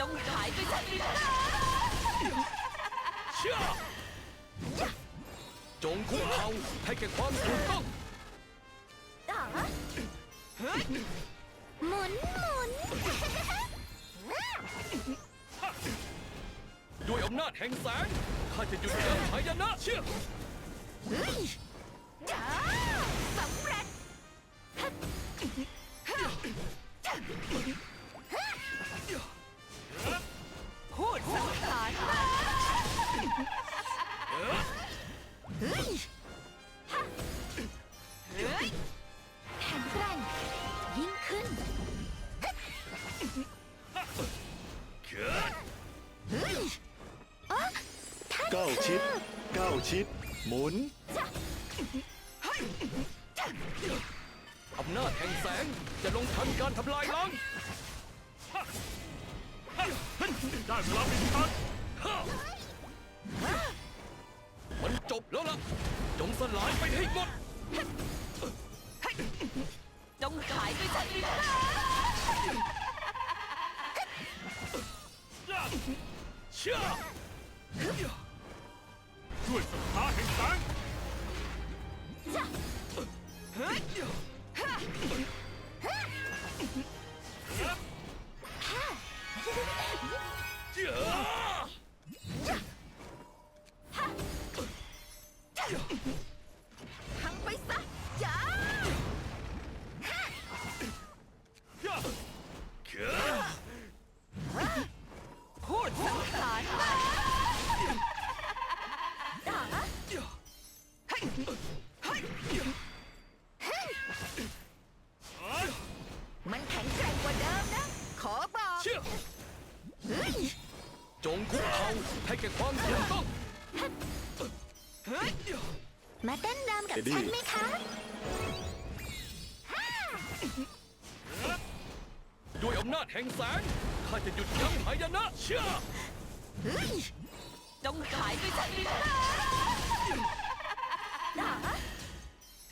จงหายไปจากดินแดเชื่อ จงคุกเข่าให้แก่ความถูกต้องต่อหมุนหมุนด้วยอำนาจแห่งแสงข้าจะหยุดยั้งหายนะเชื่อ ชิด หมุน อำนาจแห่งแสงจะลงทันการทำลายล้างได้เวลาเป็นทันมันจบแล้วล่ะ จงสลายไปให้หมด จงหายไปจากดินแดนเชื่อ ด้วยศรัทธาแห่งแสง จงคุกเข่าให้แก่ความถูกต้องเฮ้ยมาเต้นรำกับเอ็ดดี้ฉันไหมคะด้วยอำนาจแห่งแสงข้าจะหยุดยั้งหายนะเชื่อเฮ้ยจงหายไปจากดินแดนต่อ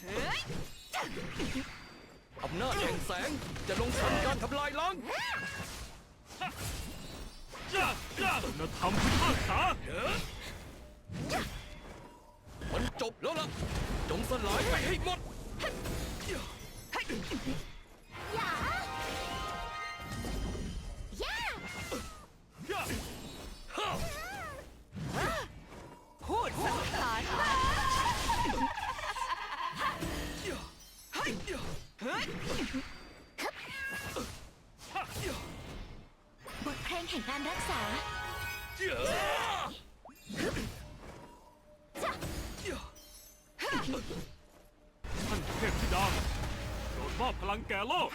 เฮ้ยอำนาจแห่งแสงจะลงทันการทำลายล้าง จ้าจ้าคุณธรรมพิพากษามันจบแล้วล่ะ จงสลายไปให้หมด อย่าอย่าพูดสังหารมาเฮ้ย แห่งการรักษาท่านเทพธิดาโปรดมอบพลังแก่โลก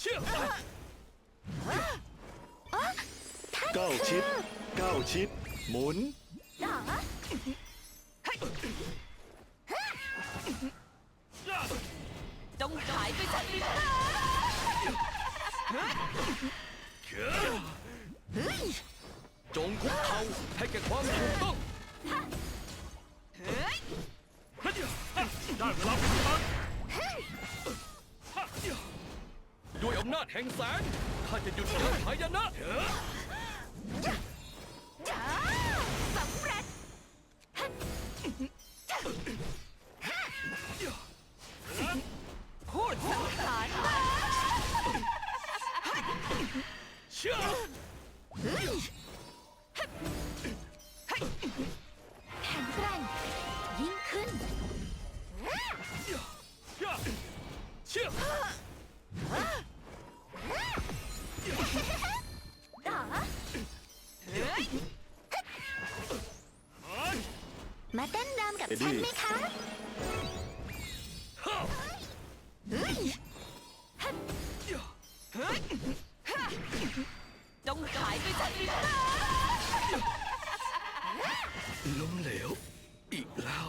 เชื่อเก้าชิดเก้าชิด หมุนต่อ จงคุกเข่าให้แก่ความถูกต้องเฮ้ยได้เวลาเป็นทันด้วยอำนาจแห่งแสงข้าจะหยุดยั้งหายนะ แข็งแกร่งยิ่งขึ้นเชื่อต่อเฮ้ยมาเต้นรำกับเอ็ดดี้ฉันไหมคะ ล้มเหลวอีกแล้ว